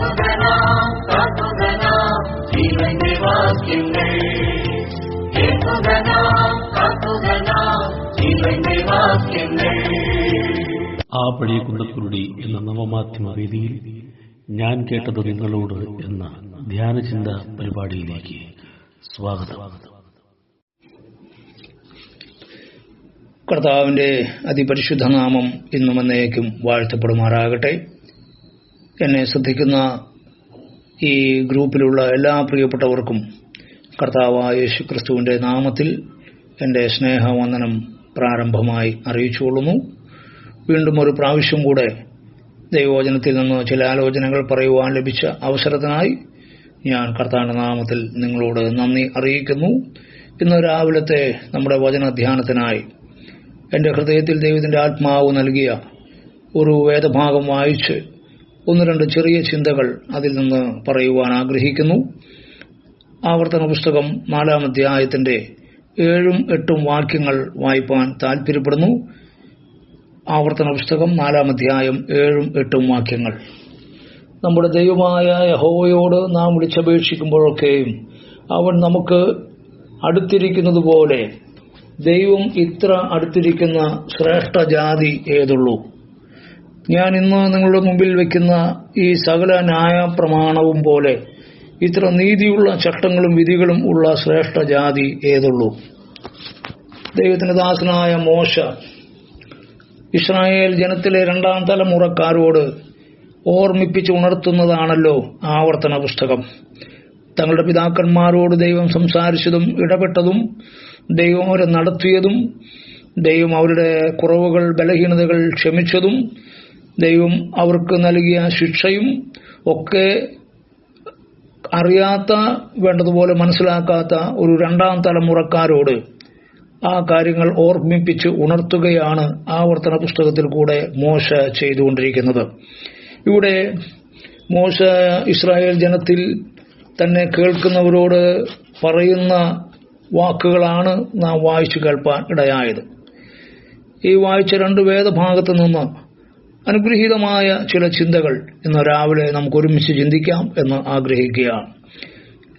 ആ പഴയ കുണ്ടക്കുരുടി എന്ന നവമാധ്യമ രീതിയിൽ ഞാൻ കേട്ടത് നിങ്ങളോട് എന്ന ധ്യാനചിന്ത പരിപാടിയിലേക്ക് സ്വാഗതം. കർത്താവിന്റെ അതിപരിശുദ്ധ നാമം ഇന്നും എന്നേക്കും വാഴ്ത്തപ്പെടുമാറാകട്ടെ. എന്നെ ശ്രദ്ധിക്കുന്ന ഈ ഗ്രൂപ്പിലുള്ള എല്ലാ പ്രിയപ്പെട്ടവർക്കും കർത്താവായ യേശു ക്രിസ്തുവിന്റെ നാമത്തിൽ എന്റെ സ്നേഹവന്ദനം പ്രാരംഭമായി അറിയിച്ചുകൊള്ളുന്നു. വീണ്ടും ഒരു പ്രാവശ്യം കൂടെ ദൈവവചനത്തിൽ നിന്ന് ചില ആലോചനകൾ പറയുവാൻ ലഭിച്ച അവസരത്തിനായി ഞാൻ കർത്താവിന്റെ നാമത്തിൽ നിങ്ങളോട് നന്ദി അറിയിക്കുന്നു. ഇന്ന് രാവിലത്തെ നമ്മുടെ വചനധ്യാനത്തിനായി എന്റെ ഹൃദയത്തിൽ ദൈവത്തിന്റെ ആത്മാവ് നൽകിയ ഒരു വേദഭാഗം വായിച്ച് ഒന്ന് രണ്ട് ചെറിയ ചിന്തകൾ അതിൽ നിന്ന് പറയുവാൻ ആഗ്രഹിക്കുന്നു. ആവർത്തന പുസ്തകം നാലാം അധ്യായത്തിന്റെ ഏഴും എട്ടും വാക്യങ്ങൾ വായിപ്പാൻ താൽപര്യപ്പെടുന്നു. ആവർത്തന പുസ്തകം നാലാം അധ്യായം ഏഴും എട്ടും വാക്യങ്ങൾ. നമ്മുടെ ദൈവമായ യഹോവയോട് നാം വിളിച്ചപേക്ഷിക്കുമ്പോഴൊക്കെയും അവൻ നമുക്ക് അടുത്തിരിക്കുന്നതുപോലെ ദൈവം ഇത്ര അടുത്തിരിക്കുന്ന ശ്രേഷ്ഠ ജാതി ഏതുള്ളൂ? ഞാൻ ഇന്ന് നിങ്ങളുടെ മുമ്പിൽ വെക്കുന്ന ഈ സകല ന്യായ പ്രമാണവും പോലെ ഇത്ര നീതിയുള്ള ചട്ടങ്ങളും വിധികളും ഉള്ള ശ്രേഷ്ഠ ജാതി ഏതുള്ളൂ? ദൈവത്തിന്റെ ദാസനായ മോശ ഇസ്രായേൽ ജനത്തിലെ രണ്ടാം തലമുറക്കാരോട് ഓർമ്മിപ്പിച്ച് ഉണർത്തുന്നതാണല്ലോ ആവർത്തന പുസ്തകം. തങ്ങളുടെ പിതാക്കന്മാരോട് ദൈവം സംസാരിച്ചതും ഇടപെട്ടതും ദൈവം അവരെ നടത്തിയതും ദൈവം അവരുടെ കുറവുകൾ ബലഹീനതകൾ ക്ഷമിച്ചതും ദൈവം അവർക്ക് നൽകിയ ശിക്ഷയും ഒക്കെ അറിയാത്ത വേണ്ടതുപോലെ മനസ്സിലാക്കാത്ത ഒരു രണ്ടാം തലമുറക്കാരോട് ആ കാര്യങ്ങൾ ഓർമ്മിപ്പിച്ച് ഉണർത്തുകയാണ് ആവർത്തന പുസ്തകത്തിൽ കൂടെ മോശ ചെയ്തുകൊണ്ടിരിക്കുന്നത്. ഇവിടെ മോശ ഇസ്രായേൽ ജനത്തിൽ തന്നെ കേൾക്കുന്നവരോട് പറയുന്ന വാക്കുകളാണ് നാം വായിച്ചു കേൾപ്പാൻ ഇടയായത്. ഈ വായിച്ച രണ്ട് വേദഭാഗത്തു നിന്ന് അനുഗ്രഹീതമായ ചില ചിന്തകൾ ഇന്ന് രാവിലെ നമുക്ക് ഒരുമിച്ച് ചിന്തിക്കാം എന്ന് ആഗ്രഹിക്കുകയാണ്.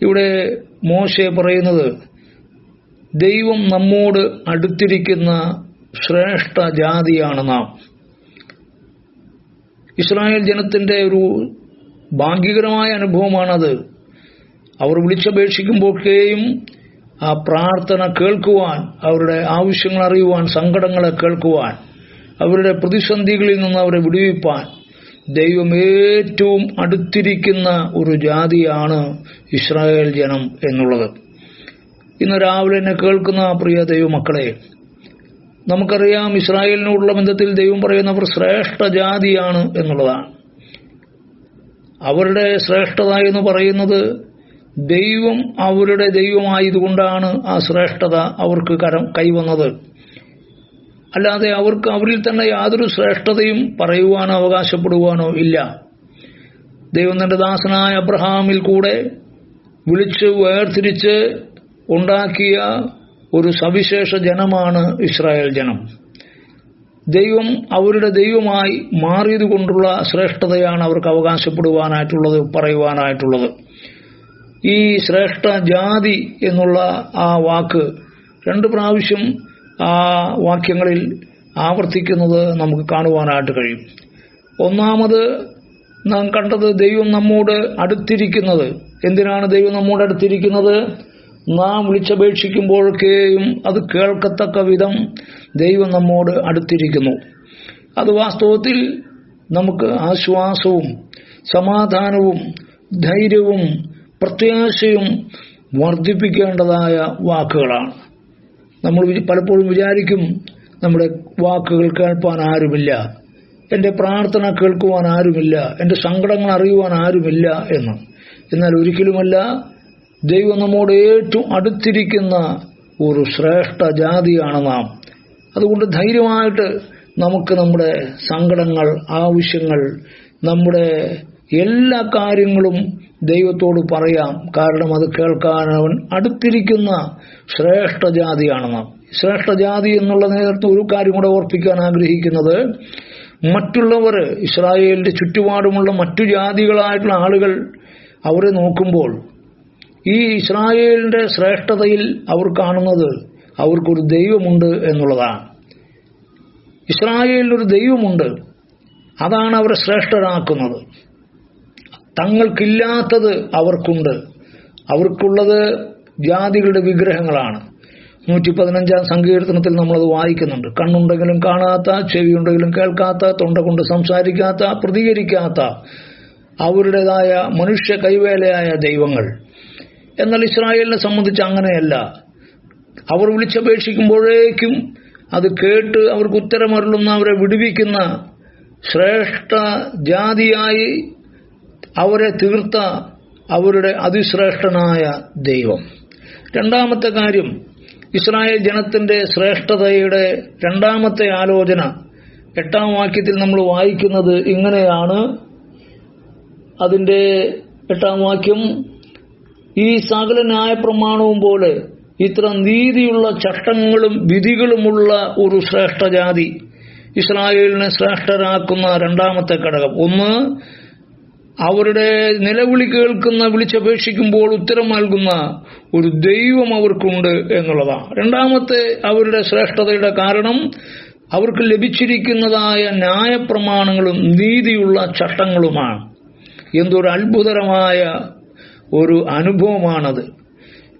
ഇവിടെ മോശെ പറയുന്നത് ദൈവം നമ്മോട് അടുത്തിരിക്കുന്ന ശ്രേഷ്ഠ ജാതിയാണ് നാം. ഇസ്രായേൽ ജനത്തിന്റെ ഒരു ഭാഗ്യകരമായ അനുഭവമാണത്. അവർ വിളിച്ചപേക്ഷിക്കുമ്പോഴൊക്കെയും ആ പ്രാർത്ഥന കേൾക്കുവാൻ അവരുടെ ആവശ്യങ്ങൾ അറിയുവാൻ സങ്കടങ്ങളെ കേൾക്കുവാൻ അവരുടെ പ്രതിസന്ധികളിൽ നിന്ന് അവരെ വിടുവിപ്പാൻ ദൈവം ഏറ്റവും അടുത്തിരിക്കുന്ന ഒരു ജാതിയാണ് ഇസ്രായേൽ ജനം എന്നുള്ളത്. ഇന്ന് രാവിലെ എന്നെ കേൾക്കുന്ന പ്രിയ ദൈവമക്കളെ നമുക്കറിയാം ഇസ്രായേലിനോടുള്ള ബന്ധത്തിൽ ദൈവം പറയുന്നവർ ശ്രേഷ്ഠ ജാതിയാണ് എന്നുള്ളതാണ്. അവരുടെ ശ്രേഷ്ഠത എന്ന് പറയുന്നത് ദൈവം അവരുടെ ദൈവമായതുകൊണ്ടാണ് ആ ശ്രേഷ്ഠത അവർക്ക് കരം കൈവന്നത്. അല്ലാതെ അവർക്ക് അവരിൽ തന്നെ യാതൊരു ശ്രേഷ്ഠതയും പറയുവാനോ അവകാശപ്പെടുവാനോ ഇല്ല. ദൈവം തന്റെ ദാസനായ അബ്രഹാമിൽ കൂടെ വിളിച്ച് വേർതിരിച്ച് ഉണ്ടാക്കിയ ഒരു സവിശേഷ ജനമാണ് ഇസ്രായേൽ ജനം. ദൈവം അവരുടെ ദൈവമായി മാറിയതുകൊണ്ടുള്ള ശ്രേഷ്ഠതയാണ് അവർക്ക് അവകാശപ്പെടുവാനായിട്ടുള്ളത് പറയുവാനായിട്ടുള്ളത്. ഈ ശ്രേഷ്ഠ ജാതി എന്നുള്ള ആ വാക്ക് രണ്ട് പ്രാവശ്യം വാക്യങ്ങളിൽ ആവർത്തിക്കുന്നത് നമുക്ക് കാണുവാനായിട്ട് കഴിയും. ഒന്നാമത് നാം കണ്ടത് ദൈവം നമ്മോട് അടുത്തിരിക്കുന്നത്. എന്തിനാണ് ദൈവം നമ്മോട് അടുത്തിരിക്കുന്നത്? നാം വിളിച്ചപേക്ഷിക്കുമ്പോഴൊക്കെയും അത് കേൾക്കത്തക്ക വിധം ദൈവം നമ്മോട് അടുത്തിരിക്കുന്നു. അത് വാസ്തവത്തിൽ നമുക്ക് ആശ്വാസവും സമാധാനവും ധൈര്യവും പ്രത്യാശയും വർദ്ധിപ്പിക്കേണ്ടതായ വാക്കുകളാണ്. നമ്മൾ പലപ്പോഴും വിചാരിക്കും നമ്മുടെ വാക്കുകൾ കേൾപ്പാൻ ആരുമില്ല. എന്റെ പ്രാർത്ഥന കേൾക്കുവാൻ ആരുമില്ല. എന്റെ സങ്കടങ്ങൾ അറിയുവാൻ ആരുമില്ല എന്ന്. എന്നാൽ ഒരിക്കലുമല്ല ദൈവം നമ്മോട് ഏറ്റവും അടുത്തിരിക്കുന്ന ഒരു ശ്രേഷ്ഠ ജാതിയാണ് നാം. അതുകൊണ്ട് ധൈര്യമായിട്ട് നമുക്ക് നമ്മുടെ സങ്കടങ്ങൾ ആവശ്യങ്ങൾ നമ്മുടെ എല്ലാ കാര്യങ്ങളും ദൈവത്തോട് പറയാം. കാരണം അത് കേൾക്കാൻ അവൻ അടുത്തിരിക്കുന്ന ശ്രേഷ്ഠ ജാതിയാണ് നാം. ശ്രേഷ്ഠ ജാതി എന്നുള്ള നേതൃത്വം ഒരു കാര്യം കൂടെ ഓർപ്പിക്കാൻ ആഗ്രഹിക്കുന്നത് മറ്റുള്ളവർ ഇസ്രായേലിന്റെ ചുറ്റുപാടുമുള്ള മറ്റു ജാതികളായിട്ടുള്ള ആളുകൾ അവരെ നോക്കുമ്പോൾ ഈ ഇസ്രായേലിന്റെ ശ്രേഷ്ഠതയിൽ അവർ കാണുന്നത് അവർക്കൊരു ദൈവമുണ്ട് എന്നുള്ളതാണ്. ഇസ്രായേലിനൊരു ദൈവമുണ്ട്. അതാണ് അവരെ ശ്രേഷ്ഠരാക്കുന്നത്. തങ്ങൾക്കില്ലാത്തത് അവർക്കുണ്ട്. അവർക്കുള്ളത് ജാതികളുടെ വിഗ്രഹങ്ങളാണ്. നൂറ്റി പതിനഞ്ചാം സങ്കീർത്തനത്തിൽ നമ്മളത് വായിക്കുന്നുണ്ട്. കണ്ണുണ്ടെങ്കിലും കാണാത്ത ചെവിയുണ്ടെങ്കിലും കേൾക്കാത്ത തൊണ്ട കൊണ്ട് സംസാരിക്കാത്ത പ്രതികരിക്കാത്ത അവരുടേതായ മനുഷ്യ കൈവേലയായ ദൈവങ്ങൾ. എന്നാൽ ഇസ്രായേലിനെ സംബന്ധിച്ച് അങ്ങനെയല്ല. അവർ വിളിച്ചപേക്ഷിക്കുമ്പോഴേക്കും അത് കേട്ട് അവർക്ക് ഉത്തരമരുളുന്ന അവരെ വിടുവിക്കുന്ന ശ്രേഷ്ഠ ജാതിയായി അവരെ തീർത്ത അവരുടെ അതിശ്രേഷ്ഠനായ ദൈവം. രണ്ടാമത്തെ കാര്യം ഇസ്രായേൽ ജനത്തിന്റെ ശ്രേഷ്ഠതയുടെ രണ്ടാമത്തെ ആലോചന. എട്ടാം വാക്യത്തിൽ നമ്മൾ വായിക്കുന്നത് ഇങ്ങനെയാണ്. അതിന്റെ എട്ടാം വാക്യം ഈ സകല ന്യായ പ്രമാണവും പോലെ ഇത്ര നീതിയുള്ള ചട്ടങ്ങളും വിധികളുമുള്ള ഒരു ശ്രേഷ്ഠജാതി. ഇസ്രായേലിനെ ശ്രേഷ്ഠരാക്കുന്ന രണ്ടാമത്തെ ഘടകം. ഒന്ന് അവരുടെ നിലവിളി കേൾക്കുന്ന വിളിച്ചപേക്ഷിക്കുമ്പോൾ ഉത്തരം നൽകുന്ന ഒരു ദൈവം അവർക്കുണ്ട് എന്നുള്ളതാണ്. രണ്ടാമത്തെ അവരുടെ ശ്രേഷ്ഠതയുടെ കാരണം അവർക്ക് ലഭിച്ചിരിക്കുന്നതായ ന്യായപ്രമാണങ്ങളും നീതിയുള്ള ചട്ടങ്ങളുമാണ്. എന്തൊരു അത്ഭുതകരമായ ഒരു അനുഭവമാണത്.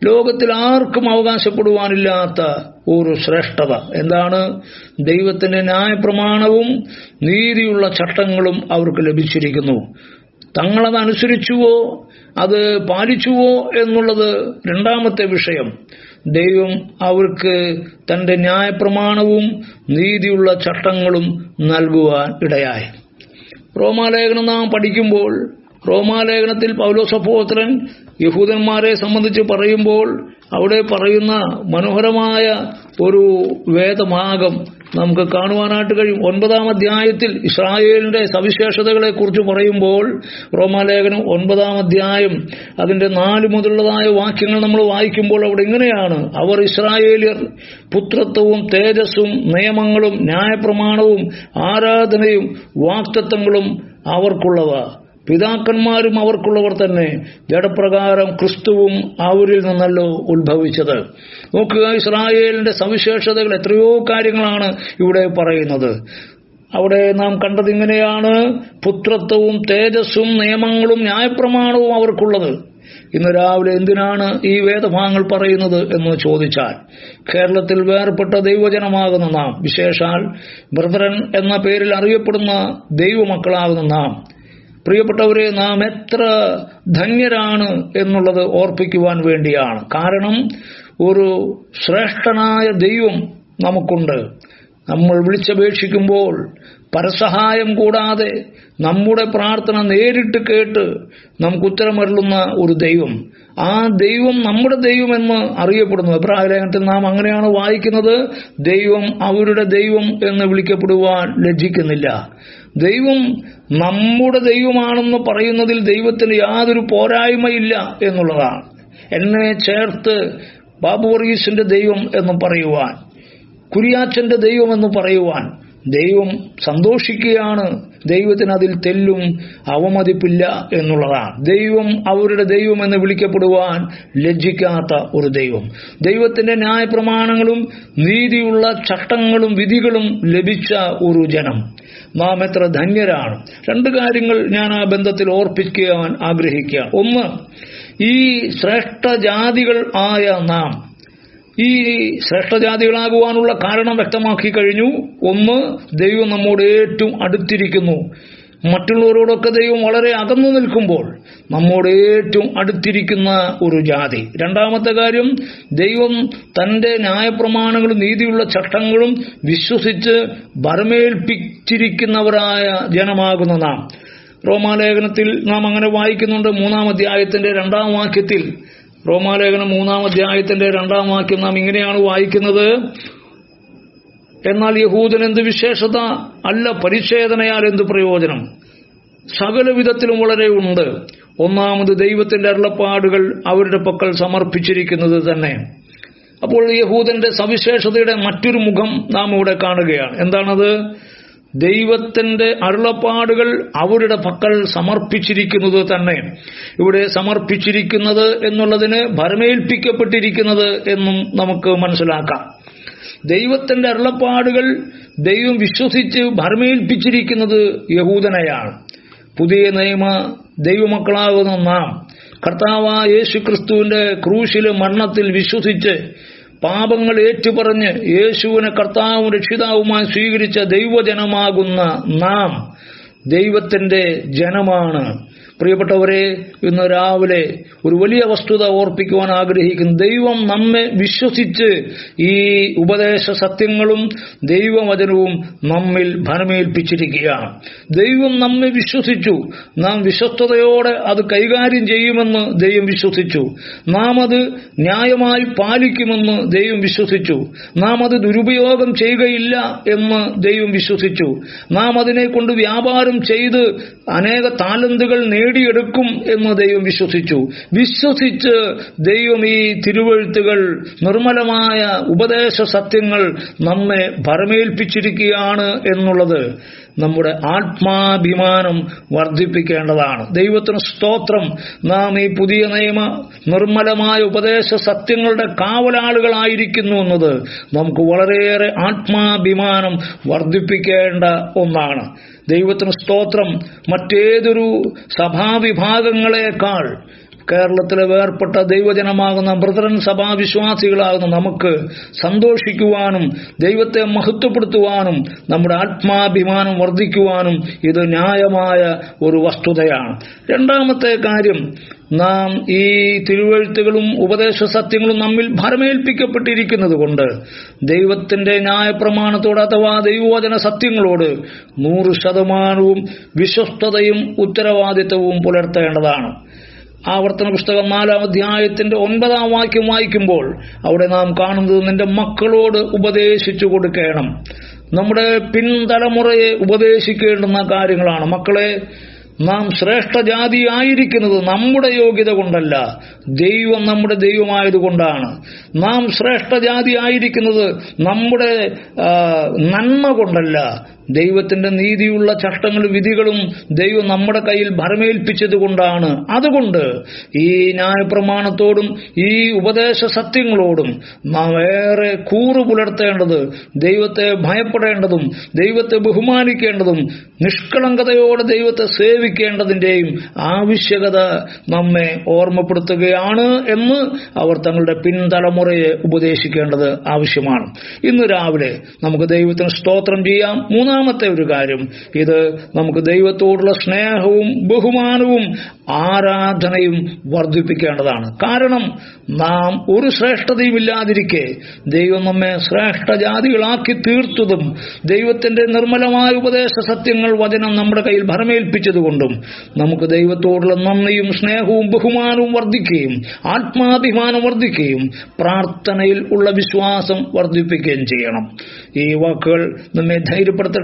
ലോകത്തിൽ ആർക്കും അവകാശപ്പെടുവാനില്ലാത്ത ഒരു ശ്രേഷ്ഠത. എന്താണ്? ദൈവത്തിന്റെ ന്യായപ്രമാണവും നീതിയുള്ള ചട്ടങ്ങളും അവർക്ക് ലഭിച്ചിരിക്കുന്നു. തങ്ങളത് അനുസരിച്ചുവോ അത് പാലിച്ചുവോ എന്നുള്ളത് രണ്ടാമത്തെ വിഷയം. ദൈവം അവർക്ക് തന്റെ ന്യായപ്രമാണവും നീതിയുള്ള ചട്ടങ്ങളും നൽകുവാൻ ഇടയായി. റോമാലേഖനം നാം പഠിക്കുമ്പോൾ റോമാലേഖനത്തിൽ പൗലോസഭോത്രൻ യഹൂദന്മാരെ സംബന്ധിച്ച് പറയുമ്പോൾ അവിടെ പറയുന്ന മനോഹരമായ ഒരു വേദഭാഗം നമുക്ക് കാണുവാനായിട്ട് കഴിയും. ഒൻപതാം അധ്യായത്തിൽ ഇസ്രായേലിന്റെ സവിശേഷതകളെ കുറിച്ച് പറയുമ്പോൾ റോമാലേഖനം ഒൻപതാം അധ്യായം അതിന്റെ നാല് മുതലുള്ളതായ വാക്യങ്ങൾ നമ്മൾ വായിക്കുമ്പോൾ അവിടെ ഇങ്ങനെയാണ് അവർ ഇസ്രായേലിയർ പുത്രത്വവും തേജസ്സും നിയമങ്ങളും ന്യായപ്രമാണവും ആരാധനയും വാക്തത്വങ്ങളും അവർക്കുള്ളവ. പിതാക്കന്മാരും അവർക്കുള്ളവർ തന്നെ. ജഡപ്രകാരം ക്രിസ്തുവും അവരിൽ നിന്നല്ലോ ഉത്ഭവിച്ചത്. നോക്കുക ഇസ്രായേലിന്റെ സവിശേഷതകൾ എത്രയോ കാര്യങ്ങളാണ് ഇവിടെ പറയുന്നത്. അവിടെ നാം കണ്ടത് ഇങ്ങനെയാണ് പുത്രത്വവും തേജസ്സും നിയമങ്ങളും ന്യായപ്രമാണവും അവർക്കുള്ളത്. ഇന്ന് രാവിലെ എന്തിനാണ് ഈ വേദഭാഗങ്ങൾ പറയുന്നത് എന്ന് ചോദിച്ചാൽ കേരളത്തിൽ വേർപെട്ട ദൈവജനമാകുന്ന നാം വിശേഷാൽ ബ്രദറൻ എന്ന പേരിൽ അറിയപ്പെടുന്ന ദൈവമക്കളാകുന്ന നാം പ്രിയപ്പെട്ടവരെ നാം എത്ര ധന്യരാണ് എന്നുള്ളത് ഓർപ്പിക്കുവാൻ വേണ്ടിയാണ്. കാരണം ഒരു ശ്രേഷ്ഠനായ ദൈവം നമുക്കുണ്ട്. നമ്മൾ വിളിച്ചപേക്ഷിക്കുമ്പോൾ പരസഹായം കൂടാതെ നമ്മുടെ പ്രാർത്ഥന നേരിട്ട് കേട്ട് നമുക്ക് ഉത്തരമരുളുന്ന ഒരു ദൈവം. ആ ദൈവം നമ്മുടെ ദൈവമെന്ന് അറിയപ്പെടുന്നു അഭിപ്രായലേഖനത്തിൽ നാം അങ്ങനെയാണ് വായിക്കുന്നത് ദൈവം അവരുടെ ദൈവം എന്ന് വിളിക്കപ്പെടുവാൻ ലജ്ജിക്കുന്നില്ല. ദൈവം നമ്മുടെ ദൈവമാണെന്ന് പറയുന്നതിൽ ദൈവത്തിന് യാതൊരു പോരായ്മയില്ല എന്നുള്ളതാണ്. എന്നെ ചേർത്ത് ബാബു വർഗീസിന്റെ ദൈവം എന്ന് പറയുവാൻ കുരിയാച്ചന്റെ ദൈവം എന്ന് പറയുവാൻ ദൈവം സന്തോഷിക്കുകയാണ്. ദൈവത്തിന് അതിൽ തെല്ലും അവമതിപ്പില്ല എന്നുള്ളതാണ്. ദൈവം അവരുടെ ദൈവം എന്ന് വിളിക്കപ്പെടുവാൻ ലജ്ജിക്കാത്ത ഒരു ദൈവം. ദൈവത്തിന്റെ ന്യായപ്രമാണങ്ങളും നീതിയുള്ള ചട്ടങ്ങളും വിധികളും ലഭിച്ച ഒരു ജനം. നാം എത്ര ധന്യരാണ്. രണ്ട് കാര്യങ്ങൾ ഞാൻ ആ ബന്ധത്തിൽ ഓർപ്പിക്കുവാൻ ആഗ്രഹിക്കുക. ഒന്ന് ഈ ശ്രേഷ്ഠ ജാതികൾ ആയ നാം ഈ ശ്രേഷ്ഠജാതികളാകുവാനുള്ള കാരണം വ്യക്തമാക്കി കഴിഞ്ഞു. ഒന്ന് ദൈവം നമ്മോട് ഏറ്റവും അടുത്തിരിക്കുന്നു. മറ്റുള്ളവരോടൊക്കെ ദൈവം വളരെ അകന്നു നിൽക്കുമ്പോൾ നമ്മോട് ഏറ്റവും അടുത്തിരിക്കുന്ന ഒരു ജാതി. രണ്ടാമത്തെ കാര്യം ദൈവം തന്റെ ന്യായപ്രമാണങ്ങളും നീതിയുള്ള ചട്ടങ്ങളും വിശ്വസിച്ച് ഭരമേൽപ്പിച്ചിരിക്കുന്നവരായ ജനമാകുന്ന നാം. റോമാലേഖനത്തിൽ നാം അങ്ങനെ വായിക്കുന്നുണ്ട്. മൂന്നാം അധ്യായത്തിന്റെ രണ്ടാം വാക്യത്തിൽ റോമാലേഖനം മൂന്നാം അധ്യായത്തിന്റെ രണ്ടാം വാക്യം നാം ഇങ്ങനെയാണ് വായിക്കുന്നത്. എന്നാൽ യഹൂദൻ എന്ത് വിശേഷത? അല്ല പരിച്ഛേദനയാൽ എന്ത് പ്രയോജനം? സകല വിധത്തിലും വളരെ ഉണ്ട്. ഒന്നാമത് ദൈവത്തിന്റെ അരുളപ്പാടുകൾ അവരുടെ പക്കൽ സമർപ്പിച്ചിരിക്കുന്നത് തന്നെ. അപ്പോൾ യഹൂദന്റെ സവിശേഷതയുടെ മറ്റൊരു മുഖം നാം ഇവിടെ കാണുകയാണ്. എന്താണത്? ദൈവത്തിന്റെ അരുളപ്പാടുകൾ അവരുടെ പക്കൽ സമർപ്പിച്ചിരിക്കുന്നത് തന്നെ. ഇവിടെ സമർപ്പിച്ചിരിക്കുന്നത് എന്നുള്ളതിന് ഭരമേൽപ്പിക്കപ്പെട്ടിരിക്കുന്നത് എന്നും നമുക്ക് മനസ്സിലാക്കാം. ദൈവത്തിന്റെ അരുളപ്പാടുകൾ ദൈവം വിശ്വസിച്ച് ഭരമേൽപ്പിച്ചിരിക്കുന്നത് യഹൂദനെയാണ്. പുതിയ നിയമ ദൈവമക്കളാകുന്ന നാം കർത്താവായ യേശു ക്രിസ്തുവിന്റെ ക്രൂശിലെ മരണത്തിൽ വിശ്വസിച്ച് പാപങ്ങൾ ഏറ്റുപറഞ്ഞ് യേശുവിനെ കർത്താവും രക്ഷിതാവുമായി സ്വീകരിച്ച ദൈവജനമാകുന്ന നാം ദൈവത്തിന്റെ ജനമാണ്. പ്രിയപ്പെട്ടവരെ ഇന്ന് രാവിലെ ഒരു വലിയ വസ്തുത ഓർപ്പിക്കുവാൻ ആഗ്രഹിക്കുന്നു ദൈവം നമ്മെ വിശ്വസിച്ച് ഈ ഉപദേശ സത്യങ്ങളും ദൈവവചനവും നമ്മിൽ ഫലമേൽപ്പിച്ചിരിക്കുകയാണ് ദൈവം നമ്മെ വിശ്വസിച്ചു. നാം വിശ്വസ്തയോടെ അത് കൈകാര്യം ചെയ്യുമെന്ന് ദൈവം വിശ്വസിച്ചു. നാം അത് ന്യായമായി പാലിക്കുമെന്ന് ദൈവം വിശ്വസിച്ചു. നാം അത് ദുരുപയോഗം ചെയ്യുകയില്ല എന്ന് ദൈവം വിശ്വസിച്ചു. നാം അതിനെ കൊണ്ട് വ്യാപാരം ചെയ്ത് അനേക താലന്തുകൾ നേടിയെടുക്കും എന്ന് ദൈവം വിശ്വസിച്ചു. വിശ്വസിച്ച് ദൈവം ഈ തിരുവഴുത്തുകൾ നിർമ്മലമായ ഉപദേശ സത്യങ്ങൾ നമ്മെ ഭരമേൽപ്പിച്ചിരിക്കുകയാണ് എന്നുള്ളത് നമ്മുടെ ആത്മാഭിമാനം വർദ്ധിപ്പിക്കേണ്ടതാണ്. ദൈവത്തിന് സ്തോത്രം. നാം ഈ പുതിയ നിയമ നിർമ്മലമായ ഉപദേശ സത്യങ്ങളുടെ കാവലാളുകളായിരിക്കുന്നു എന്നത് നമുക്ക് വളരെയേറെ ആത്മാഭിമാനം വർദ്ധിപ്പിക്കേണ്ട ഒന്നാണ്. ദൈവത്തിന് സ്തോത്രം. മറ്റേതൊരു സഭാവിഭാഗങ്ങളെക്കാൾ കേരളത്തിലെ വേർപ്പെട്ട ദൈവജനമാകുന്ന ബ്രദറൻ സഭാവിശ്വാസികളാകുന്ന നമുക്ക് സന്തോഷിക്കുവാനും ദൈവത്തെ മഹത്വപ്പെടുത്തുവാനും നമ്മുടെ ആത്മാഭിമാനം വർദ്ധിക്കുവാനും ഇത് ന്യായമായ ഒരു വസ്തുതയാണ്. രണ്ടാമത്തെ കാര്യം നാം ഈ തിരുവഴുത്തുകളും ഉപദേശ സത്യങ്ങളും നമ്മിൽ ഭരമേൽപ്പിക്കപ്പെട്ടിരിക്കുന്നത് കൊണ്ട് ദൈവത്തിന്റെ ന്യായപ്രമാണത്തോട് അഥവാ ദൈവവചന സത്യങ്ങളോട് നൂറ് ശതമാനവും വിശ്വസ്തതയും ഉത്തരവാദിത്തവും പുലർത്തേണ്ടതാണ്. ആവർത്തന പുസ്തകം നാലാം അധ്യായത്തിന്റെ ഒൻപതാം വാക്യം വായിക്കുമ്പോൾ അവിടെ നാം കാണുന്നത് നിന്റെ മക്കളോട് ഉപദേശിച്ചു കൊടുക്കണം. നമ്മുടെ പിൻതലമുറയെ ഉപദേശിക്കേണ്ടുന്ന കാര്യങ്ങളാണ്. മക്കളെ നാം ശ്രേഷ്ഠ ജാതി ആയിരിക്കുന്നത് നമ്മുടെ യോഗ്യത കൊണ്ടല്ല ദൈവം നമ്മുടെ ദൈവമായതുകൊണ്ടാണ് നാം ശ്രേഷ്ഠ ജാതി ആയിരിക്കുന്നത് നമ്മുടെ നന്മ കൊണ്ടല്ല ദൈവത്തിന്റെ നീതിയുള്ള ചട്ടങ്ങളും വിധികളും ദൈവം നമ്മുടെ കയ്യിൽ ഭരമേൽപ്പിച്ചത് കൊണ്ടാണ് അതുകൊണ്ട് ഈ ന്യായപ്രമാണത്തോടും ഈ ഉപദേശ സത്യങ്ങളോടും നാം ഏറെ കൂറു പുലർത്തേണ്ടത് ദൈവത്തെ ഭയപ്പെടേണ്ടതും ദൈവത്തെ ബഹുമാനിക്കേണ്ടതും നിഷ്കളങ്കതയോടെ ദൈവത്തെ സേവിക്കേണ്ടതിന്റെയും ആവശ്യകത നമ്മെ ഓർമ്മപ്പെടുത്തുകയാണ് എന്ന് അവർ തങ്ങളുടെ പിൻതലമുറയെ ഉപദേശിക്കേണ്ടത് ആവശ്യമാണ്. ഇന്ന് രാവിലെ നമുക്ക് ദൈവത്തിന് സ്തോത്രം ചെയ്യാം. മൂന്നാമത്തെ ഒരു കാര്യം. ഇത് നമുക്ക് ദൈവത്തോടുള്ള സ്നേഹവും ബഹുമാനവും ആരാധനയും വർദ്ധിപ്പിക്കേണ്ടതാണ്. കാരണം നാം ഒരു ശ്രേഷ്ഠതയും ഇല്ലാതിരിക്കെ ദൈവം നമ്മെ ശ്രേഷ്ഠ ജാതികളാക്കി തീർത്തതും ദൈവത്തിന്റെ നിർമ്മലമായ ഉപദേശ സത്യങ്ങൾ വചനം നമ്മുടെ കയ്യിൽ ഭരമേൽപ്പിച്ചതുകൊണ്ടും നമുക്ക് ദൈവത്തോടുള്ള നന്ദിയും സ്നേഹവും ബഹുമാനവും വർദ്ധിക്കുകയും ആത്മാഭിമാനം വർദ്ധിക്കുകയും പ്രാർത്ഥനയിൽ ഉള്ള വിശ്വാസം വർദ്ധിപ്പിക്കുകയും ചെയ്യണം. ഈ വാക്കുകൾ നമ്മെ ധൈര്യപ്പെടുത്തട്ടെ.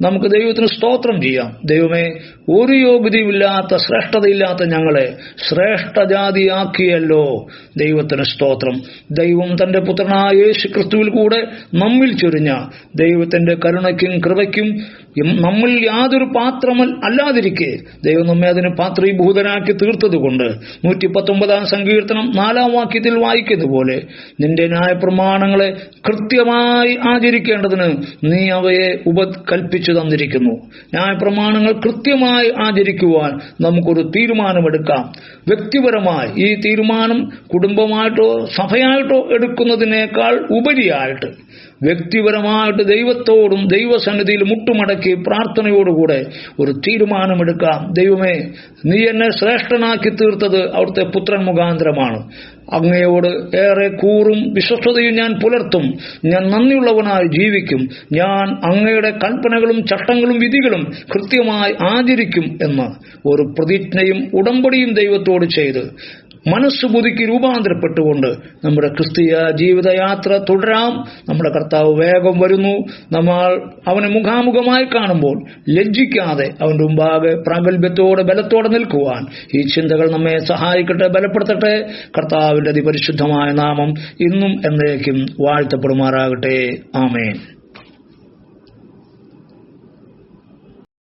നമുക്ക് ദൈവത്തിന് സ്തോത്രം ചെയ്യാം. ദൈവമേ ഒരു യോഗ്യതയുമില്ലാത്ത ശ്രേഷ്ഠതയില്ലാത്ത ഞങ്ങളെ ശ്രേഷ്ഠജാതിയാക്കിയല്ലോ ദൈവത്തിന് സ്തോത്രം. ദൈവം തന്റെ പുത്രനായ യേശു ക്രിസ്തുവിൽ കൂടെ നമ്മിൽ ചൊരിഞ്ഞ ദൈവത്തിന്റെ കരുണയ്ക്കും കൃപയ്ക്കും നമ്മിൽ യാതൊരു പാത്രമൽ അല്ലാതിരിക്കെ ദൈവം നമ്മെ അതിന് പാത്രീഭൂതനാക്കി തീർത്തതുകൊണ്ട് നൂറ്റി പത്തൊമ്പതാം സങ്കീർത്തനം നാലാം വാക്യത്തിൽ വായിക്കുന്നതുപോലെ നിന്റെ ന്യായപ്രമാണങ്ങളെ കൃത്യമായി ആചരിക്കേണ്ടതിന് നീ അവയെ ഉപകൽപ്പിച്ചു തന്നിരിക്കുന്നു. ന്യായപ്രമാണങ്ങൾ കൃത്യമായി ആചരിക്കുവാൻ നമുക്കൊരു തീരുമാനമെടുക്കാം. വ്യക്തിപരമായി ഈ തീരുമാനം കുടുംബമായിട്ടോ സഭയായിട്ടോ എടുക്കുന്നതിനേക്കാൾ ഉപരിയായിട്ട് വ്യക്തിപരമായിട്ട് ദൈവത്തോടും ദൈവസന്നിധിയിൽ മുട്ടുമടക്കി പ്രാർത്ഥനയോടുകൂടെ ഒരു തീരുമാനമെടുക്കാം. ദൈവമേ നീ എന്നെ ശ്രേഷ്ഠനാക്കി തീർത്തത് അവിടുത്തെ പുത്രൻ മുഖാന്തരമാണ്. അങ്ങയോട് ഏറെ കൂറും വിശ്വസ്തതയും ഞാൻ പുലർത്തും. ഞാൻ നന്ദിയുള്ളവനായി ജീവിക്കും. ഞാൻ അങ്ങയുടെ കൽപ്പനകളും ചട്ടങ്ങളും വിധികളും കൃത്യമായി ആചരിക്കും എന്ന് ഒരു പ്രതിജ്ഞയും ഉടമ്പടിയും ദൈവത്തോട് ചെയ്ത് മനസ്സ് പുതുക്കി രൂപാന്തരപ്പെട്ടുകൊണ്ട് നമ്മുടെ ക്രിസ്തീയ ജീവിതയാത്ര തുടരാം. നമ്മുടെ കർത്താവ് വേഗം വരുന്നു. നമ്മൾ അവനെ മുഖാമുഖമായി കാണുമ്പോൾ ലജ്ജിക്കാതെ അവന്റെ മുമ്പാകെ പ്രാഗൽഭ്യത്തോടെ ബലത്തോടെ നിൽക്കുവാൻ ഈ ചിന്തകൾ നമ്മെ സഹായിക്കട്ടെ ബലപ്പെടുത്തട്ടെ. കർത്താവിന്റെ അതിപരിശുദ്ധമായ നാമം ഇന്നും എന്നേക്കും വാഴ്ത്തപ്പെടുമാറാകട്ടെ. ആമേൻ.